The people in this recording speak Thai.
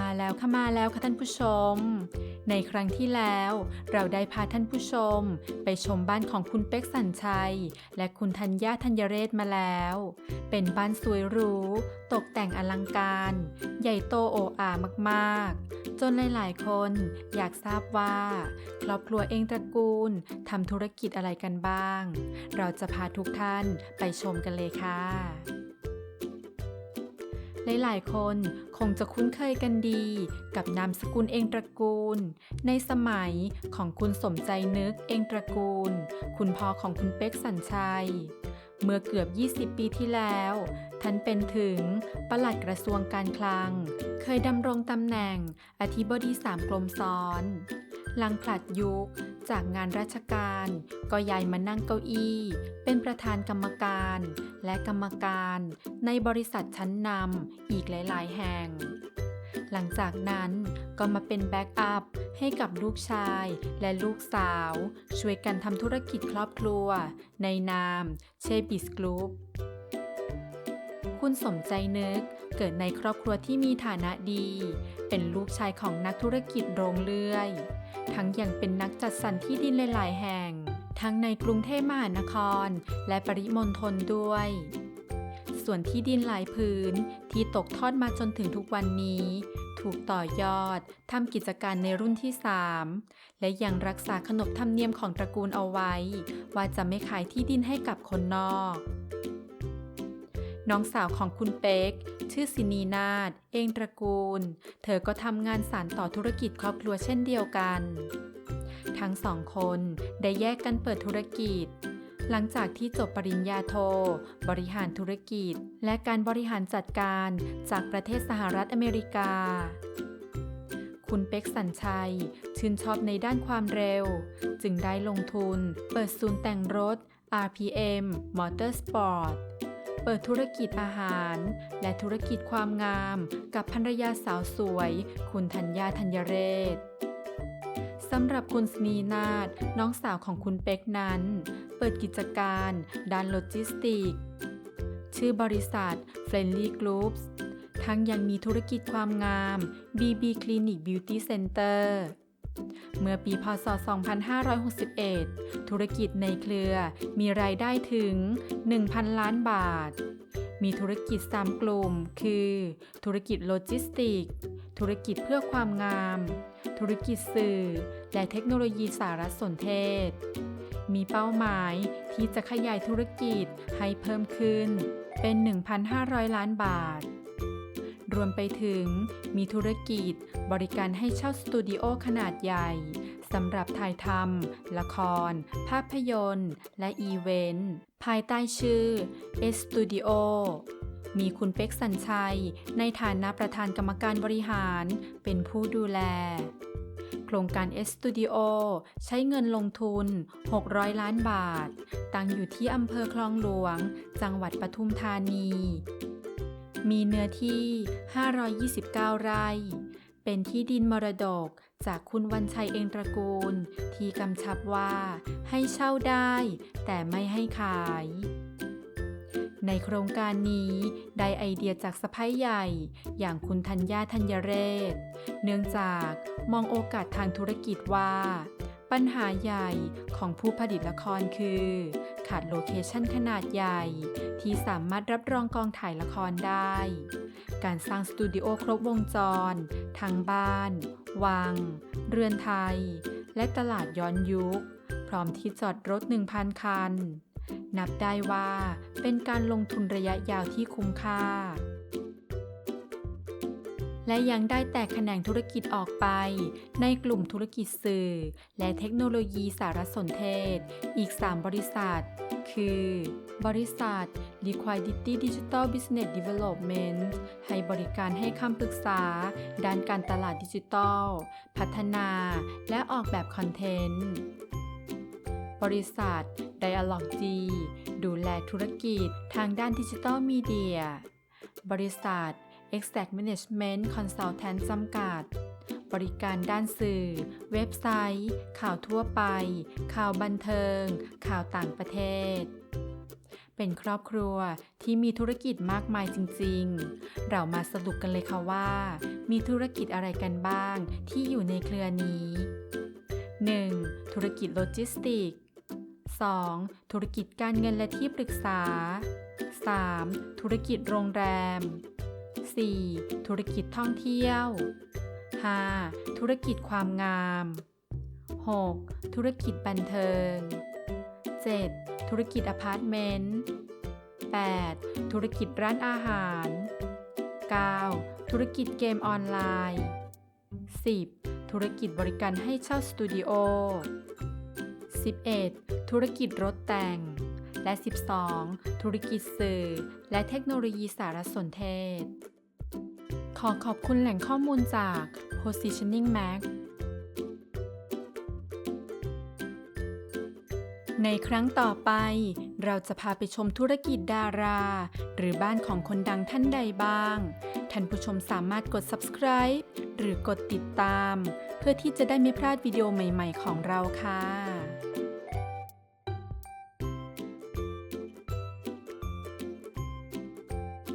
มาแล้วค่ะมาแล้วค่ะท่านผู้ชม ในครั้งที่แล้วเราได้พาท่านผู้ชม ไปชมบ้านของคุณเป็กสัญชัย และคุณธัญญาธัญเรศมาแล้ว เป็นบ้านสวยหรู ตกแต่งอลังการ ใหญ่โตโออามากๆ จนหลายๆ คนอยากทราบว่าครอบครัวเองตระกูลทำธุรกิจอะไรกันบ้าง เราจะพาทุกท่านไปชมกันเลยค่ะ หลายๆ คนคงจะคุ้นเคยกันดี กับนามสกุลเองตระกูล ในสมัยของคุณสมใจนึกเองตระกูล คุณพ่อของคุณเป็กสัญชัย เมื่อเกือบ 20 ปีที่แล้ว ท่านเป็นถึงปลัดกระทรวงการคลัง เคยดำรงตำแหน่งอธิบดีสามกรมซ้อน หลังผลัดยุค จากงานราชการ ก็ย้ายมานั่งเก้าอี้ เป็นประธานกรรมการ และกรรมการ ในบริษัทชั้นนำอีกหลาย ๆ แห่ง หลังจากนั้นก็มาเป็นแบ็กอัพให้กับลูกชายและลูกสาว ช่วยกันทำธุรกิจครอบครัว ในนามเชบิสกรุ๊ป คุณสมใจนึก เกิดในครอบครัวที่มีฐานะดี เป็นลูกชายของนักธุรกิจโรงเลื่อย ทั้งยังเป็นนักจัดสรรที่ดินหลายๆแห่ง ทั้งในกรุงเทพมหานคร และปริมณฑลด้วย ส่วนที่ดินหลายพื้นที่ตกทอดมาจนถึงทุกวันนี้ ถูกต่อยอดทำกิจการในรุ่นที่ 3 และยังรักษาขนบธรรมเนียมของตระกูลเอาไว้ ว่าจะไม่ขายที่ดินให้กับคนนอก น้องสาวของคุณเป๊ก ชื่อสินีนาฏเองตระกูล เธอก็ทำงานสานต่อธุรกิจครอบครัวเช่นเดียวกัน ทั้งสองคนได้แยกกันเปิดธุรกิจ หลังจากที่จบปริญญาโท บริหารธุรกิจ และการบริหารจัดการจากประเทศสหรัฐอเมริกาคุณเป็กสัญชัย ชื่นชอบในด้านความเร็ว จึงได้ลงทุน เปิดศูนย์แต่งรถ RPM Motorsport เปิดธุรกิจอาหาร และธุรกิจความงาม กับภรรยาสาวสวย คุณธัญญาธัญเรศสำหรับคุณสนีนาฏน้องสาวของคุณเป็กนั้น เปิดกิจการด้านโลจิสติก ชื่อบริษัท Friendly Groups ทั้งยังมีธุรกิจความงาม BB Clinic Beauty Center เมื่อปีพศ 2561 ธุรกิจในเครือมีรายได้ถึง 1,000 ล้านบาท มีธุรกิจ 3 กลุ่ม คือ ธุรกิจโลจิสติก ธุรกิจเพื่อความงาม ธุรกิจสื่อ และเทคโนโลยีสารสนเทศ มีเป้าหมายที่จะขยายธุรกิจให้เพิ่มขึ้นเป็น 1,500 ล้านบาท รวมไปถึงมีธุรกิจ บริการให้เช่าสตูดิโอขนาดใหญ่สำหรับถ่ายทำละคร ภาพยนตร์ และอีเวนต์ ภายใต้ชื่อ S Studio มีคุณเป็กสัญชัย ในฐานะประธานกรรมการบริหารเป็นผู้ดูแล โครงการ S Studio ใช้เงินลงทุน 600 ล้านบาท ตั้งอยู่ที่อำเภอคลองหลวง จังหวัดปทุมธานี มีเนื้อที่ 529 ไร่ เป็นที่ดินมรดกจากคุณวันชัยเองตระกูล ที่กำชับว่าให้เช่าได้แต่ไม่ให้ขาย ในโครงการนี้ได้ไอเดียจากสะพ้ายใหญ่ อย่างคุณธัญญาธัญเรศ เนื่องจากมองโอกาสทางธุรกิจว่า ปัญหาใหญ่ของผู้ผลิตละครคือ ขาดโลเคชันขนาดใหญ่ ที่สามารถรับรองกองถ่ายละครได้ การสร้างสตูดิโอครบวงจร ทั้งบ้าน วัง เรือนไทย และตลาดย้อนยุค พร้อมที่จอดรถ 1,000 คัน นับได้ว่าเป็นการลงทุนระยะยาวที่คุ้มค่า และยังได้แตกแขนงธุรกิจออกไป ในกลุ่มธุรกิจสื่อ และเทคโนโลยีสารสนเทศ อีก 3 บริษัท คือ บริษัท Liquidity Digital Business Development ให้บริการให้คำปรึกษา ด้านการตลาดดิจิทัล พัฒนา และออกแบบคอนเทนต์บริษัท Dialog G ดูแลธุรกิจทางด้านดิจิทัลมีเดีย บริษัท Exact Management Consultant จำกัด บริการด้านสื่อ เว็บไซต์ ข่าวทั่วไป ข่าวบันเทิง ข่าวต่างประเทศ เป็นครอบครัวที่มีธุรกิจมากมายจริง ๆ เรามาสรุปกันเลยค่ะว่า มีธุรกิจอะไรกันบ้างที่อยู่ในเครือนี้ 1. ธุรกิจโลจิสติก 2. ธุรกิจการเงินและที่ปรึกษา 3. ธุรกิจโรงแรม 4. ธุรกิจท่องเที่ยว 5. ธุรกิจความงาม 6. ธุรกิจบันเทิง 7. ธุรกิจอพาร์ตเมนต์ 8. ธุรกิจร้านอาหาร 9. ธุรกิจเกมออนไลน์ 10. ธุรกิจบริการให้เช่าสตูดิโอ 11. ธุรกิจรถแต่ง และ 12. ธุรกิจสื่อ และเทคโนโลยีสารสนเทศ ขอขอบคุณแหล่งข้อมูลจาก Positioning Mag ในครั้งต่อไปเราจะพาไปชมธุรกิจดารา หรือบ้านของคนดังท่านใดบ้าง ท่านผู้ชมสามารถกด subscribe หรือกดติดตาม เพื่อที่จะได้ไม่พลาดวิดีโอใหม่ ๆ ของเราค่ะ